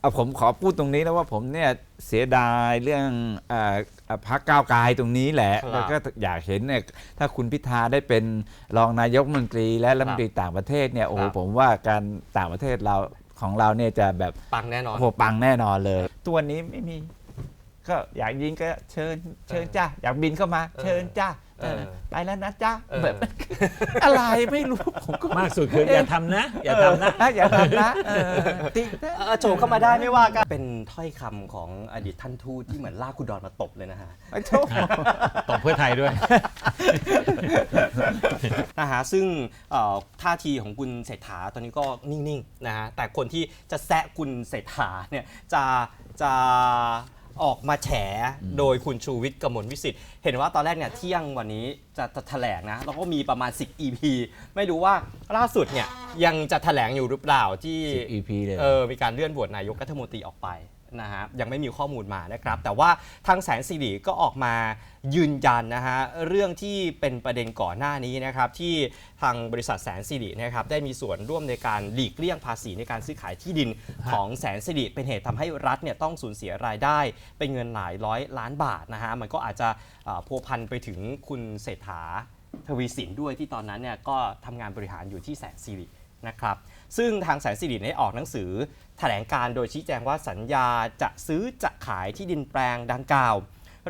เอาผมขอพูดตรงนี้นะว่าผมเนี่ยเสียดายเรื่องเอ่อเอ่อพักก้าวไกลตรงนี้แหละ ครับแล้วก็อยากเห็นเนี่ยถ้าคุณพิธาได้เป็นรองนายกรัฐมนตรีและรัฐมนตรีต่างประเทศเนี่ยโอ้โหครับ ผมว่าการต่างประเทศเราของเราเนี่ยจะแบบปังแน่นอน โอ้โหปังแน่นอนเลย ตัวนี้ไม่มี ก็อยากยิงก็เชิญเชิญจ้าอยากบินเข้ามาเชิญจ้าเออไปแล้วนะจ้าเออแบบอะไรไม่รู้ผมก็มากสุดคืออย่าทำนะ อย่าทำนะอ่อย่าทำนะเออติ๊กนะเออโจเข้ามาได้ไม่ว่ากันเป็นถ้อยคำของอดีตท่านทูตที่เหมือนลากคุณดอนมาตบเลยนะฮะไอ้โชคตบเพื่อไทยด้วยนะฮะซึ่งเอ่อท่าทีของคุณเศรษฐาตอนนี้ก็นิ่งๆนะฮะแต่คนที่จะแซะคุณเศรษฐาเนี่ยจะจะ ออกมาแฉโดยคุณชูวิทย์กมลวิสิทธิ์เห็นว่าตอนแรกเนี่ยเที่ยงวันนี้จะจะแถลงนะแล้วก็มีประมาณ 10 EP ไม่รู้ว่าล่าสุดเนี่ยยังจะแถลงอยู่หรือเปล่าที่10 EP เลยเออมีการเลื่อนโหวตนายกรัฐมนตรีออกไป นะฮะยังไม่มีข้อมูลมานะครับ แต่ว่าทางแสนสิริก็ออกมายืนยันนะฮะเรื่องที่เป็นประเด็นก่อนหน้านี้นะครับที่ทางบริษัทแสนสิรินะครับได้มีส่วนร่วมในการหลีกเลี่ยงภาษีในการซื้อขายที่ดินของแสนสิริเป็นเหตุทำให้รัฐเนี่ยต้องสูญเสียรายได้ เป็นเงินหลายร้อยล้านบาทนะฮะมันก็อาจจะเอ่อพัวพันไปถึงคุณเศรษฐาทวีสินด้วยที่ตอนนั้นเนี่ยก็ทำงานบริหารอยู่ที่แสนสิริ นะครับซึ่งทางแสนสิริได้ออกหนังสือแถลงการโดยชี้แจงว่าสัญญาจะซื้อจะขายที่ดินแปลงดังกล่าว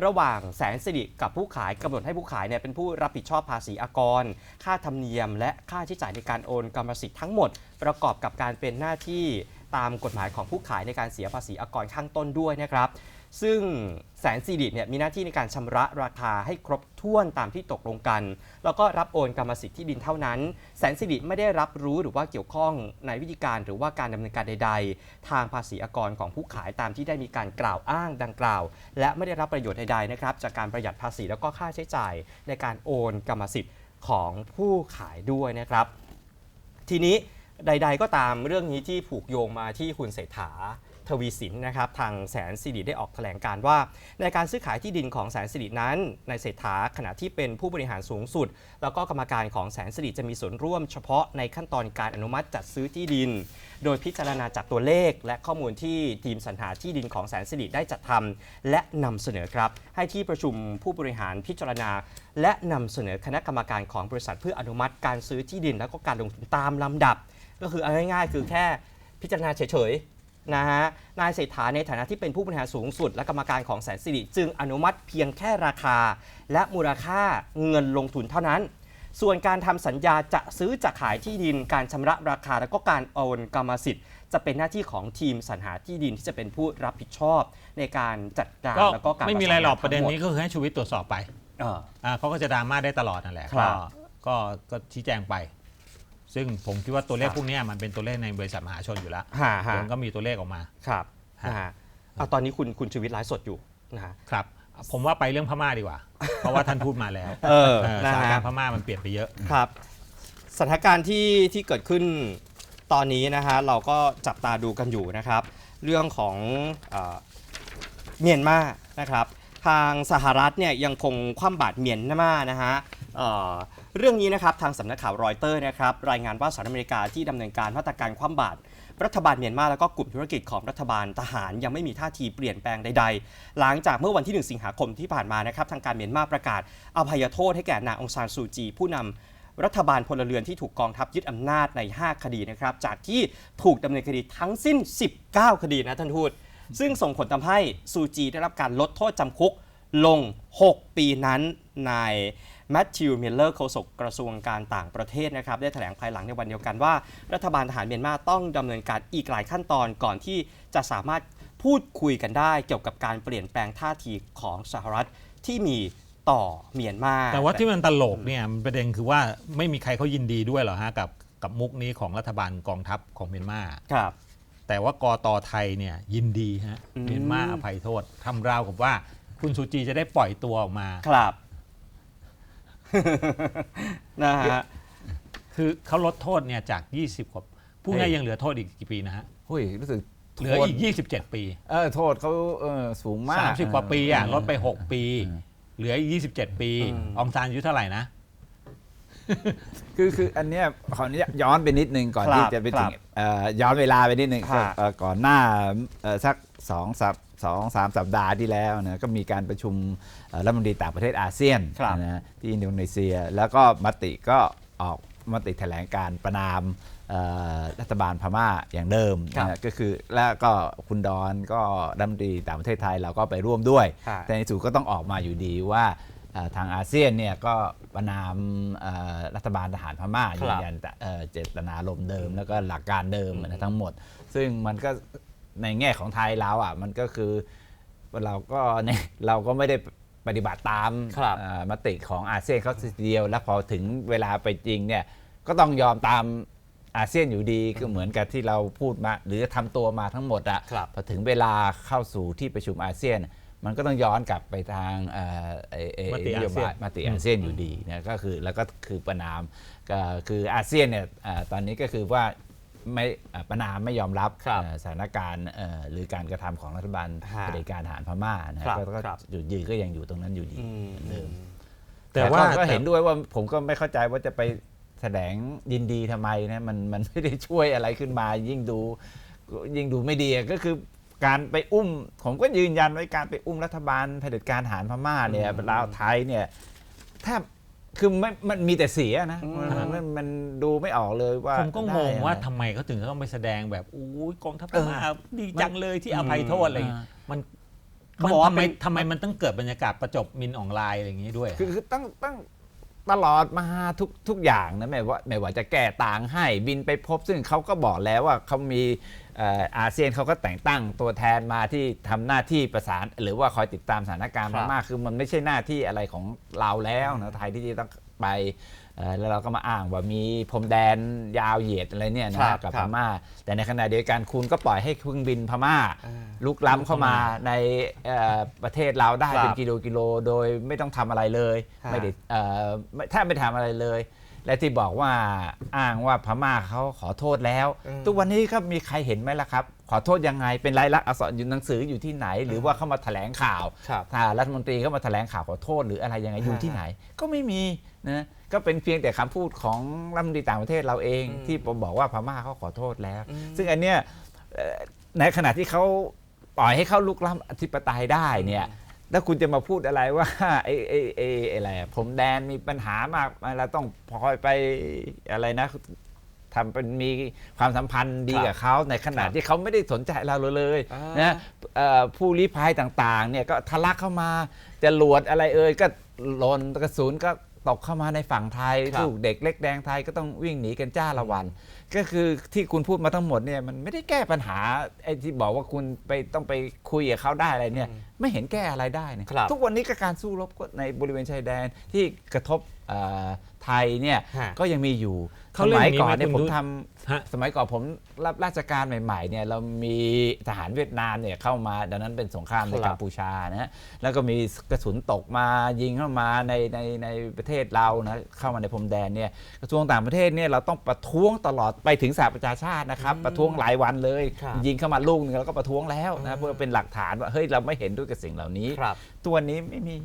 ระหว่างแสนสิริกับผู้ขายกำหนดให้ผู้ขายเนี่ยเป็นผู้รับผิดชอบภาษีอากร ค่าธรรมเนียม และค่าใช้จ่ายในการโอนกรรมสิทธิ์ทั้งหมด ประกอบกับการเป็นหน้าที่ตามกฎหมายของผู้ขายในการเสียภาษีอากรข้างต้นด้วยนะครับ ซึ่งแสนสิริเนี่ยมีหน้าที่ในการชำระราคาให้ครบถ้วนตามที่ตกลงกัน แล้วก็รับโอนกรรมสิทธิ์ที่ดินเท่านั้น แสนสิริไม่ได้รับรู้หรือว่าเกี่ยวข้องในวิธีการหรือว่าการดำเนินการใด ๆ ทางภาษีอากรของผู้ขายตามที่ได้มีการกล่าวอ้างดังกล่าว และไม่ได้รับประโยชน์ใดๆนะครับจากการประหยัดภาษีแล้วก็ค่าใช้จ่ายในการโอนกรรมสิทธิ์ของผู้ขายด้วยนะครับ ทีนี้ใด ๆ ก็ตามเรื่องนี้ที่ผูกโยงมาที่คุณเศรษฐา ทวีสินนะครับทางแสนสิริได้ออกแถลงการว่า ในการซื้อขายที่ดินของแสนสิรินั้น ในเศรษฐาขณะที่เป็นผู้บริหารสูงสุด แล้วก็กรรมการของแสนสิริจะมีส่วนร่วมเฉพาะในขั้นตอนการอนุมัติจัดซื้อที่ดิน โดยพิจารณาจากตัวเลข และข้อมูลที่ทีมสรรหาที่ดินของแสนสิริได้จัดทำและนำเสนอครับ ให้ที่ประชุมผู้บริหารพิจารณา และนำเสนอคณะกรรมการของบริษัทเพื่ออนุมัติการซื้อที่ดิน แล้วก็การลงทุนตามลำดับ ก็คือเอาง่ายๆคือแค่พิจารณาเฉยๆ นะฮะนายเศรษฐาในฐานะที่เป็นผู้บริหารสูงสุด และกรรมการของแสนสิริจึงอนุมัติเพียงแค่ราคา และมูลค่าเงินลงทุนเท่านั้น ส่วนการทำสัญญาจะซื้อจะขายที่ดินการชำระราคาและก็การโอนกรรมสิทธิ์ จะเป็นหน้าที่ของทีมสรรหาที่ดินที่จะเป็นผู้รับผิดชอบ ในการจัดการก็แล้วก็การไม่มีอะไรหรอกประเด็นนี้ทั้งหมก็คือให้ชูวิทย์ตรวจสอบไปเออ อ่าเขาก็จะดราม่าได้ตลอดนั่นแหละครัก็บก็ก็ชี้แจงไป ซึ่งผมคิดว่าตัวเลขครับพวกเนี้ยมันเป็นตัวเลขในบริษัทมหาชนอยู่แล้วฮะฮะมันก็มีตัวเลขออกมาครับฮะนะฮะเอาตอนนี้คุณคุณชีวิตไลฟ์สดอยู่นะฮะครับ ผมว่าไปเรื่องพม่าดีกว่า เพราะว่าท่านพูดมาแล้วเออเออนะสถานฮะการณ์พม่ามันเปลี่ยนไปเยอะครับ สถานการณ์ที่ที่เกิดขึ้นตอนนี้นะฮะเราก็จับตาดูกันอยู่นะครับ เรื่องของเออเมียนมานะครับ ทางสหรัฐเนี่ยยังคงคว่ำบาตรเมียนมานะฮะ เรื่องนี้นะครับทางสำนักข่าวรอยเตอร์นะครับรายงานว่าสหรัฐอเมริกาที่ดำเนินการมาตรการคว่ำบาตรรัฐบาลเมียนมาแล้วก็กลุ่มธุรกิจของรัฐบาลทหารยังไม่มีท่าทีเปลี่ยนแปลงใด ๆ หลังจากเมื่อวันที่ 1 สิงหาคมที่ผ่านมานะครับทางการเมียนมาประกาศอภัยโทษให้แก่นางองซานซูจี ผู้นำรัฐบาลพลเรือนที่ถูกกองทัพยึดอำนาจใน 5 คดีนะครับจากที่ถูกดำเนินคดีทั้งสิ้น 19 คดีนะท่านทูตซึ่งส่งผลทำให้ซูจีได้รับการลดโทษจำคุกลง 6 ปีนั้นนาย แมทธิวมิลเลอร์โฆษกกระทรวงการต่างประเทศนะครับได้แถลงภายหลังในวันเดียวกันว่า รัฐบาลทหารเมียนมาต้องดำเนินการอีกหลายขั้นตอนก่อนที่จะสามารถพูดคุยกันได้เกี่ยวกับการเปลี่ยนแปลงท่าทีของสหรัฐที่มีต่อเมียนมา แต่ว่าที่มันตลกเนี่ยมันประเด็นคือว่าไม่มีใครเขายินดีด้วยหรอฮะกับกับมุกนี้ของรัฐบาลกองทัพของเมียนมาครับ แต่ว่ากตไทยเนี่ยยินดีฮะอืมเมียนมาอภัยโทษทำราวกับว่าคุณสุจีจะได้ปล่อยตัวออกมาครับ นะฮะคือเขาลดโทษเนี่ยจาก 20กว่าผู้ง่ายยังเหลือโทษอีกกี่ปีนะฮะเฮ้ยรู้สึกเหลืออีกโทษ27 ปีเออโทษเขาเออสูงมาก 30 กว่าปีอะเลดไป 6 ปี เหลืออีก 27 ปีอืมอองซานอายุเท่าไหร่นะ คือคืออันเนี้ยขออนุญาตย้อนไปนิดนึงก่อนครับที่จะไปถึงครับเอ่อย้อนเวลาไปนิดนึงครับเอ่อก่อนหน้าเอ่อสักสองสัป สองสามสัปดาห์ที่แล้วนะก็มีการประชุมเอ่อรัฐมนตรีต่างประเทศอาเซียนครับนะที่อินโดนีเซีย แล้วก็มติก็ออกมติแถลงการประนามเอ่อรัฐบาลพม่าอย่างเดิมครับนะก็คือแล้วก็คุณดอนก็รัฐมนตรีต่างประเทศไทยเราก็ไปร่วมด้วยครับแต่ในสุดก็ต้องออกมาอยู่ดีว่าเอ่อทางอาเซียนเนี่ยก็ประนามเอ่อรัฐบาลทหารพม่าครับยืนยันเอ่อเจตนารมณ์เดิม แล้วก็หลักการเดิมนะทั้งหมด ซึ่งมันก็ ในแง่ของไทยเราอะ มันก็คือเราก็เนี่ยเราก็ไม่ได้ปฏิบัติตามครับเอ่อมติของอาเซียนเขาทีเดียว แล้วพอถึงเวลาไปจริงเนี่ยก็ต้องยอมตามอาเซียนอยู่ดีก็เหมือนกับที่เราพูดมา หรือทำตัวมาทั้งหมดอะครับ พอถึงเวลาเข้าสู่ที่ประชุมอาเซียน มันก็ต้องย้อนกลับไปทางเอ่อไอ้ไอ้มตินโยอาเซียบานยมติอาเซียนอยู่ดีนะก็คือแล้วก็คือประนามก็คืออาเซียนเนี่ยเอ่อตอนนี้ก็คือว่า ไม่เอ่อประนามไม่ยอมรับครับเอ่อสถานการณ์เอ่อหรือการกระทำของรัฐบาลฮะเผด็จการทหารพม่านะครับก็ก็ครับ จุดยืนก็ยังอยู่ตรงนั้นอยู่ดี อืมเหมือนเดิมแต่ว่าก็เห็นด้วยว่าผมก็ไม่เข้าใจว่าจะไปแสดงยินดีทำไมนะมันมันไม่ได้ช่วยอะไรขึ้นมา ยิ่งดูยิ่งดูไม่ดีอะก็คือการไปอุ้ม ผมก็ยืนยันไว้การไปอุ้มรัฐบาลเผด็จการทหารพม่าเนี่ยอืม ลาวไทยเนี่ยแทบ คือไม่มันมีแต่เสียนะอืมมันมันมันดูไม่ออกเลยว่าผมก็งได้งอะไร ว่าทำไมเขาถึงต้องไปแสดงแบบอู้ยกองทัพพม่าดีจังเลยที่อภัยโทษอะไรอย่างเงี้ยมันเขาบอกว่าทำไมเป็น ทำไมมันต้องเกิดบรรยากาศประจบมินออนไลน์อะไรอย่างงี้ด้วย คือคือตั้งตั้ง ตลอดมาทุกทุกอย่างนะไม่ว่าไม่ว่าจะแก้ต่างให้บินไปพบ ซึ่งเขาก็บอกแล้วว่าเขามีเอ่ออาเซียนเขาก็แต่งตั้งตัวแทนมาที่ทำหน้าที่ประสาน หรือว่าคอยติดตามสถานการณ์ครับ มากๆคือมันไม่ใช่หน้าที่อะไรของเราแล้วนะไทยที่จะต้องไป แล้วเราก็มาอ้างว่ามีพรมแดนยาวเหยียดอะไรเนี่ยครันะบกับครัพบม่า แต่ในขณะเดียวกันคุณก็ปล่อยให้เครื่องบินพม่าอ่าลุกล้ำเข้ามาในเอ่อประเทศเราได้ครับเป็นกิโลกิโลโดยไม่ต้องทำอะไรเลยฮะไม่ได้เอ่อไม่แทบไม่ทำอะไรเลย และที่บอกว่าอ้างว่าพม่าเขาขอโทษแล้วอืมทุกวันนี้ก็มีใครเห็นไหมล่ะครับ ขอโทษยังไงเป็นลายลักษณ์อักษรอยู่หนังสืออยู่ที่ไหน หรือว่าเขามาแถลงข่าวครับถ้ารัฐมนตรีเขามาแถลงข่าวขอโทษหรืออะไรยังไงอยู่ฮะที่ไหน ก็ไม่มีนะก็เป็นเพียงแต่คำพูดของรัฐมนตรีต่างประเทศเราเองอืมที่ผมบอกว่าพม่าเขาขอโทษแล้วอืมซึ่งอันเนี้ยเอ่อในขณะที่เขาปล่อยให้เขาลุกล้ำอธิปไตยได้เนี่ย แล้วคุณจะมาพูดอะไรว่าไอ้ไอ้ไอ้ไอ้อะไรอะผมแดนมีปัญหามากเราต้องพลอยไปอะไรนะทำเป็นมีความสัมพันธ์ดีครับกับเขาในขณะครับที่เขาไม่ได้สนใจเราเลยอ่านนะเอ่อผู้ลี้ภัยต่างๆเนี่ยก็ทะลักเข้ามาจะหลวดอะไรเอ่ยก็หล่นกระสุนก็ ตกเข้ามาในฝั่งไทยครับ ลูกเด็กเล็กแดงไทยก็ต้องวิ่งหนีกันจ้าละวัน ก็คือที่คุณพูดมาทั้งหมดเนี่ยมันไม่ได้แก้ปัญหาไอ้ที่บอกว่าคุณไปต้องไปคุยกับเขาได้อะไรเนี่ย ไม่เห็นแก้อะไรได้เนี่ยครับทุกวันนี้ก็การสู้รบก็ในบริเวณชายแดนที่กระทบเอ่อไทยเนี่ยฮะ ก็ยังมีอยู่ เขาสเล่นมัยอย่างนี้ก่อนไหมเนี่ยคุผณมดุทฮะำสมัยก่อนผมรับราชการใหม่ๆเนี่ยเรามีทหารเวียดนามเนี่ยเข้ามาดังนั้นเป็นสงครามในครับ กัมพูชานะฮะแล้วก็มีกระสุนตกมายิงเข้ามาในในในประเทศเรานะเข้ามาในพรมแดนเนี่ยกระทรวงต่างประเทศเนี่ยเราต้องประท้วงตลอดไปถึงสหประชาชาตินะครับประท้วงหลายวันเลย ครับยิงเข้ามาลูกหนึงเราก็ประท้วงแล้วนะเพื่อเป็นหลักฐานว่าเฮ้ยเราไม่เห็นด้วยกับสิ่งเหล่านี้ ครับ ตัวนี้ไม่มี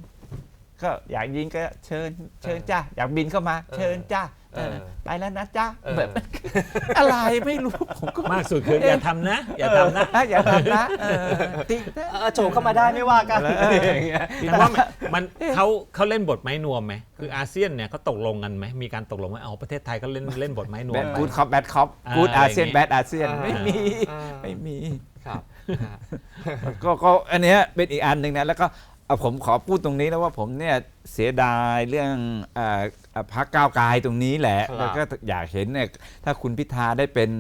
ก็อยากยิงก็เชิญเชิญจ้าอยากบินเข้ามา เชิญจ้าเออเออไปแล้วนะจ้าเออแบบอะไรไม่รู้ผมก็มากสุดคืออย่าทำนะ อย่าทำนะอะอย่าทำนะเออตินะเออโฉมเข้ามาได้ไม่ว่ากันอย่างเงี้ยแต่ว่ามันมันเขาเขาเล่นบทไม้นวมไหมคืออาเซียนเนี่ยเขาตกลงกันไหมมีการตกลงว่าเอาประเทศไทยก็เล่นเล่นบทไม้นวแบมดไหมกูดคอปแบดคอปอ่ากูดอาเซียนอะไรอย่างงี้แบดอาเซียนอ่าไม่มีอ่าไม่มีครับก็ก็อันเนี้ยเป็นอีกอันหนึ่งนะแล้วก็ เอาผมขอพูดตรงนี้นะว่าผมเนี่ยเสียดายเรื่องเอ่อเอ่อพักก้าวไกลตรงนี้แหละ ครับแล้วก็อยากเห็นเนี่ยถ้าคุณพิธาได้เป็น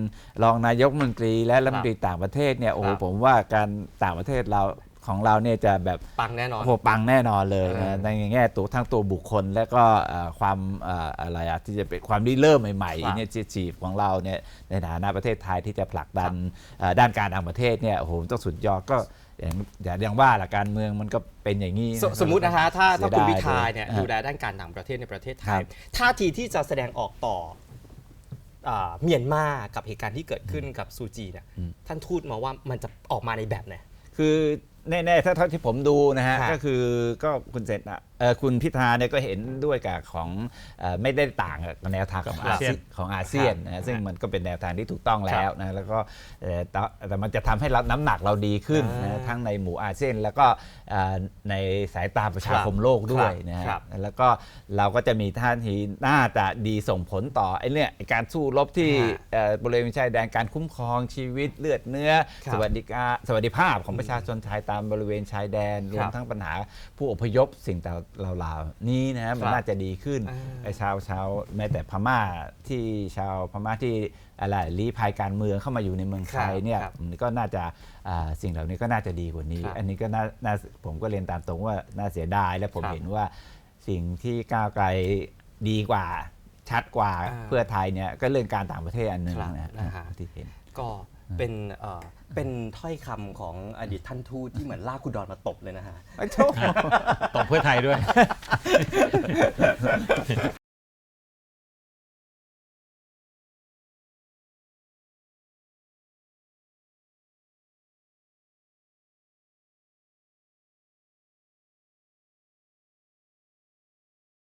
รองนายกรัฐมนตรีและรัฐมนตรีต่างประเทศเนี่ยโอ้โหครับ ผมว่าการต่างประเทศเรา ของเราเนี่ยจะแบบปังแน่นอนโอ้โหปังแน่นอนเลยเออนะในแง่ตัวทั้งตัวบุคคล และก็เอ่อความเอ่ออะไรอะที่จะเป็นความริเริ่มใหม่ครับๆเนี่ยชีพของเราเนี่ยในฐานะประเทศไทยที่จะผลักดันเอ่อด้านการต่างประเทศเนี่ยโอ้โหต้องสุดยอดก็อย่างอย่างอย่างว่าละการเมืองมันก็เป็นอย่างนี้สนะครับสมมุตินะฮะถ้าถ้าเสียคุณดายพิธาเลยเนี่ยอ่าดูแลด้านการต่างประเทศในประเทศไทครัยบท่าทีที่จะแสดงออกต่ออ่าเมียนมากับเหตุการณ์ที่เกิดขึ้นกับซูจีเนี่ยท่านทูตมาว่ามันจะออกมาในแบบไหนคือ แน่ๆถ้าเท่าที่ผมดูนะฮะฮะก็คือก็คุณเศรษฐาเอ่อคุณพิธาเนี่ยก็เห็นด้วยกับของเอ่อไม่ได้ต่างกับแนวทางของของอาอาเซีเซียยนนของอาเซียนนะซึ่งมันก็เป็นแนวทางที่ถูกต้องแล้วนะแล้วก็เอ่อแต่แต่มันจะทำให้เราน้ำหนักเราดีขึ้นอ่านะทั้งในหมู่อาเซียน แล้วก็เอ่อในสายตาประชาคมครับโลกด้วยครับนะฮะครับแล้วก็เราก็จะมีท่าทีน่าจะดีส่งผลต่อไอ้เนี่ยไอ้การสู้รบที่ฮะเอ่อบริเวณชายแดนการคุ้มครองชีวิตเลือดเนื้อครับสวัสดิการสวัสดิภาพของประชาชนไทยตามบริเวณชายแดนรวครัมบทั้งปัญหาผู้อพยพสิ่งต่างเหล่าๆนี้นะฮะมันครับน่าจะดีขึ้นอ่าไอ้ชาวชาวแม้แต่พม่าที่ชาวพม่าที่อะไรลี้ภัยการเมืองเข้ามาอยู่ในเมืองไทยเนี่ยครับมันก็น่าจะอ่าสิ่งเหล่านี้ก็น่าจะดีกว่านี้ครับอันนี้ก็น่าน่าผมก็เรียนตามตรงว่าน่าเสียดายและผมครับเห็นว่าสิ่งที่ก้าวไกลดีกว่าชัดกว่าอ่าเพื่อไทยเนี่ยก็เรื่องการต่างประเทศอันหนึ่งครับนะนะฮะที่เห็นก็ เป็นเอ่อเป็นถ้อยคำของอดีตท่านทูตที่เหมือนลากคุณดอนมาตบเลยนะฮะโอ้โหตกเพื่อไทยด้วย